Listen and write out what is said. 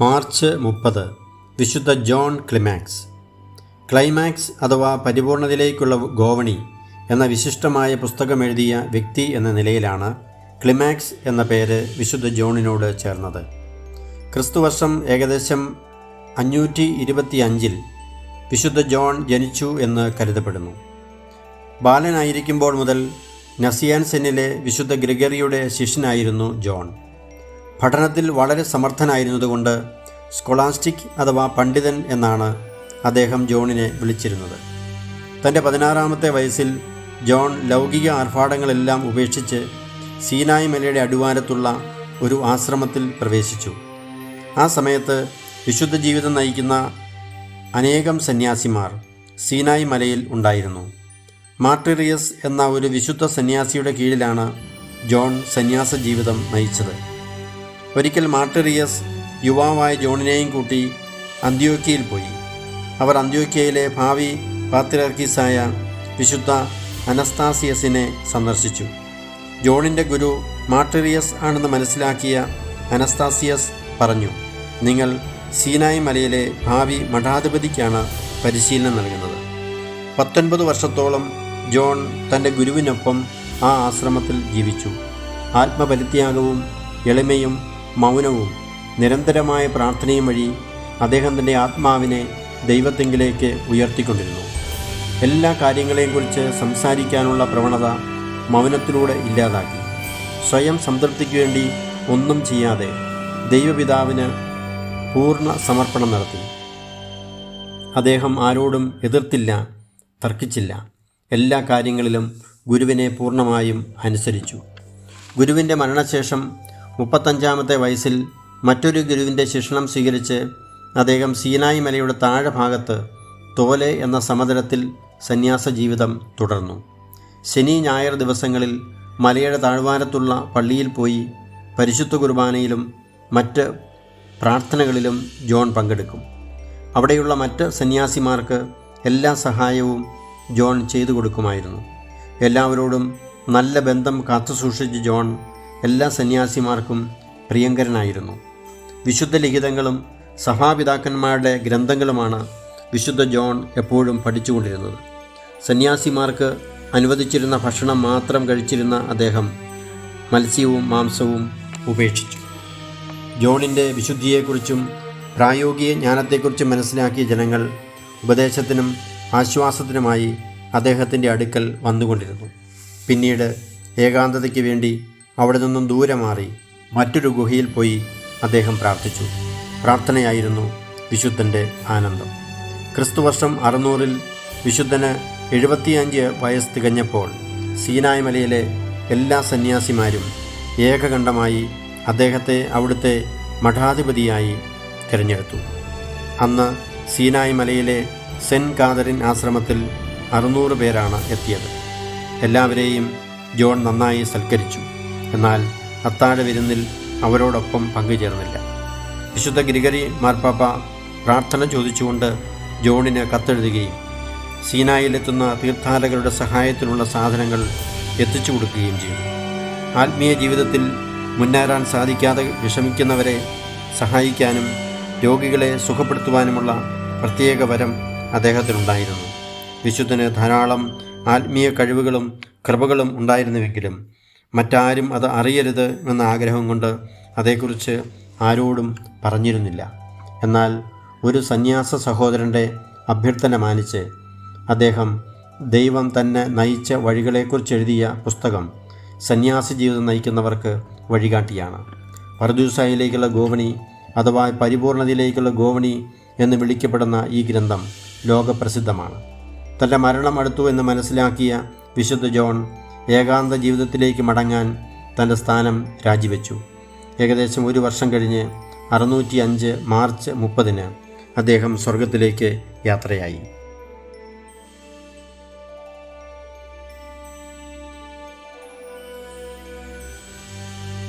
March മുപ്പത് വിശുദ്ധ John ക്ലിമാക്സ്. Climax അഥവാ പരിപൂർണതയിലേക്കുള്ള ഗോവണി എന്ന വിശിഷ്ടമായ പുസ്തകം എഴുതിയ വ്യക്തി എന്ന നിലയിലാണ് ക്ലിമാക്സ് എന്ന പേര് വിശുദ്ധ ജോണിനോട് ചേർന്നത്. ക്രിസ്തുവർഷം ഏകദേശം അഞ്ഞൂറ്റി ഇരുപത്തി അഞ്ചിൽ വിശുദ്ധ ജോൺ ജനിച്ചു എന്ന് കരുതപ്പെടുന്നു. ബാലനായിരിക്കുമ്പോൾ മുതൽ നസിയാൻസെന്നിലെ വിശുദ്ധ ഗ്രിഗറിയുടെ ശിഷ്യനായിരുന്നു ജോൺ. പഠനത്തിൽ വളരെ സമർത്ഥനായിരുന്നതുകൊണ്ട് സ്കൊളാസ്റ്റിക് അഥവാ പണ്ഡിതൻ എന്നാണ് അദ്ദേഹം ജോണിനെ വിളിച്ചിരുന്നത്. തന്റെ പതിനാറാമത്തെ വയസ്സിൽ ജോൺ ലൗകിക ആർഭാടങ്ങളെല്ലാം ഉപേക്ഷിച്ച് സീനായ് മലയുടെ അടിവാരത്തുള്ള ഒരു ആശ്രമത്തിൽ പ്രവേശിച്ചു. ആ സമയത്ത് വിശുദ്ധ ജീവിതം നയിക്കുന്ന അനേകം സന്യാസിമാർ സീനായ് മലയിൽ ഉണ്ടായിരുന്നു. മാർട്ടിറിയസ് എന്ന ഒരു വിശുദ്ധ സന്യാസിയുടെ കീഴിലാണ് ജോൺ സന്യാസ ജീവിതം നയിച്ചത്. ഒരിക്കൽ മാർട്ടറിയസ് യുവാവായ ജോണിനെയും കൂട്ടി അന്ത്യോക്യയിൽ പോയി. അവർ അന്ത്യോക്കിയയിലെ ഭാവി പാത്രിയർക്കീസായ വിശുദ്ധ അനസ്താസിയസിനെ സന്ദർശിച്ചു. ജോണിന്റെ ഗുരു മാർട്ടറിയസ് ആണെന്ന് മനസ്സിലാക്കിയ അനസ്താസിയസ് പറഞ്ഞു നിങ്ങൾ സീനായ് മലയിലെ ഭാവി മഠാധിപതിക്കാണ് പരിശീലനം നൽകുന്നത്. പത്തൊൻപത് വർഷത്തോളം ജോൺ തന്റെ ഗുരുവിനൊപ്പം ആ ആശ്രമത്തിൽ ജീവിച്ചു. ആത്മപരിത്യാഗവും എളിമയും മൗനവും നിരന്തരമായ പ്രാർത്ഥനയും വഴി അദ്ദേഹം തന്റെ ആത്മാവിനെ ദൈവത്തെങ്കിലേക്ക് ഉയർത്തിക്കൊണ്ടിരുന്നു. എല്ലാ കാര്യങ്ങളെയും കുറിച്ച് സംസാരിക്കാനുള്ള പ്രവണത മൗനത്തിലൂടെ ഇല്ലാതാക്കി. സ്വയം സംതൃപ്തിക്ക് വേണ്ടി ഒന്നും ചെയ്യാതെ ദൈവപിതാവിന് പൂർണ സമർപ്പണം നടത്തി. അദ്ദേഹം ആരോടും എതിർത്തില്ല തർക്കിച്ചില്ല. എല്ലാ കാര്യങ്ങളിലും ഗുരുവിനെ പൂർണമായും അനുസരിച്ചു. ഗുരുവിന്റെ മരണശേഷം മുപ്പത്തഞ്ചാമത്തെ വയസ്സിൽ മറ്റൊരു ഗുരുവിന്റെ ശിക്ഷണം സ്വീകരിച്ച് അദ്ദേഹം സീനായി മലയുടെ താഴെ ഭാഗത്ത് തോലെ എന്ന സമതലത്തിൽ സന്യാസ ജീവിതം തുടർന്നു. ശനി ഞായർ ദിവസങ്ങളിൽ മലയുടെ താഴ്വാരത്തുള്ള പള്ളിയിൽ പോയി പരിശുദ്ധ കുർബാനയിലും മറ്റ് പ്രാർത്ഥനകളിലും ജോൺ പങ്കെടുക്കും. അവിടെയുള്ള മറ്റ് സന്യാസിമാർക്ക് എല്ലാ സഹായവും ജോൺ ചെയ്തു കൊടുക്കുമായിരുന്നു. എല്ലാവരോടും നല്ല ബന്ധം കാത്തുസൂക്ഷിച്ച് ജോൺ എല്ലാ സന്യാസിമാർക്കും പ്രിയങ്കരനായിരുന്നു. വിശുദ്ധ ലിഖിതങ്ങളും സഭാപിതാക്കന്മാരുടെ ഗ്രന്ഥങ്ങളുമാണ് വിശുദ്ധ ജോൺ എപ്പോഴും പഠിച്ചുകൊണ്ടിരുന്നത്. സന്യാസിമാർക്ക് അനുവദിച്ചിരുന്ന ഭക്ഷണം മാത്രം കഴിച്ചിരുന്ന അദ്ദേഹം മത്സ്യവും മാംസവും ഉപേക്ഷിച്ചു. ജോണിന്റെ വിശുദ്ധിയെക്കുറിച്ചും പ്രായോഗിക ജ്ഞാനത്തെക്കുറിച്ചും മനസ്സിലാക്കിയ ജനങ്ങൾ ഉപദേശത്തിനും ആശ്വാസത്തിനുമായി അദ്ദേഹത്തിന്റെ അടുക്കൽ വന്നുകൊണ്ടിരുന്നു. പിന്നീട് ഏകാന്തതയ്ക്ക് വേണ്ടി അവിടെ നിന്നും ദൂരെ മാറി മറ്റൊരു ഗുഹയിൽ പോയി അദ്ദേഹം പ്രാർത്ഥിച്ചു. പ്രാർത്ഥനയായിരുന്നു വിശുദ്ധന്റെ ആനന്ദം. ക്രിസ്തുവർഷം അറുന്നൂറിൽ വിശുദ്ധന് എഴുപത്തിയഞ്ച് വയസ്സ് തികഞ്ഞപ്പോൾ സീനായ് മലയിലെ എല്ലാ സന്യാസിമാരും ഏകകണ്ഠമായി അദ്ദേഹത്തെ അവിടുത്തെ മഠാധിപതിയായി തിരഞ്ഞെടുത്തു. അന്ന് സീനായ് മലയിലെ സെന്റ് കാതറിൻ ആശ്രമത്തിൽ അറുന്നൂറ് പേരാണ് എത്തിയത്. എല്ലാവരെയും ജോൺ നന്നായി സൽക്കരിച്ചു. എന്നാൽ അത്താഴ വിരുന്നിൽ അവരോടൊപ്പം പങ്കുചേർന്നില്ല. വിശുദ്ധ ഗിരിഗരി മാർപ്പാപ്പ പ്രാർത്ഥന ചോദിച്ചുകൊണ്ട് ജോണിന് കത്തെഴുതുകയും സീനായിലെത്തുന്ന തീർത്ഥാടകരുടെ സഹായത്തിനുള്ള സാധനങ്ങൾ എത്തിച്ചു കൊടുക്കുകയും ചെയ്തു. ആത്മീയ ജീവിതത്തിൽ മുന്നേറാൻ സാധിക്കാതെ വിഷമിക്കുന്നവരെ സഹായിക്കാനും രോഗികളെ സുഖപ്പെടുത്തുവാനുമുള്ള പ്രത്യേക വരം അദ്ദേഹത്തിനുണ്ടായിരുന്നു. വിശുദ്ധന് ധാരാളം ആത്മീയ കഴിവുകളും കൃപകളും ഉണ്ടായിരുന്നുവെങ്കിലും മറ്റാരും അത് അറിയരുത് എന്ന ആഗ്രഹം കൊണ്ട് അതേക്കുറിച്ച് ആരോടും പറഞ്ഞിരുന്നില്ല. എന്നാൽ ഒരു സന്യാസ സഹോദരന്റെ അഭ്യർത്ഥന മാനിച്ച് അദ്ദേഹം ദൈവം തന്നെ നയിച്ച വഴികളെക്കുറിച്ച് എഴുതിയ പുസ്തകം സന്യാസി ജീവിതം നയിക്കുന്നവർക്ക് വഴികാട്ടിയാണ്. പർദൂസായിലേക്കുള്ള ഗോവണി അഥവാ പരിപൂർണതയിലേക്കുള്ള ഗോവണി എന്ന് വിളിക്കപ്പെടുന്ന ഈ ഗ്രന്ഥം ലോകപ്രസിദ്ധമാണ്. തന്റെ മരണം അടുത്തു എന്ന് മനസ്സിലാക്കിയ വിശുദ്ധ ജോൺ ഏകാന്ത ജീവിതത്തിലേക്ക് മടങ്ങാൻ തന്റെ സ്ഥാനം രാജിവെച്ചു. ഏകദേശം ഒരു വർഷം കഴിഞ്ഞ് അറുന്നൂറ്റി അഞ്ച് മാർച്ച് മുപ്പതിന് അദ്ദേഹം സ്വർഗത്തിലേക്ക് യാത്രയായി.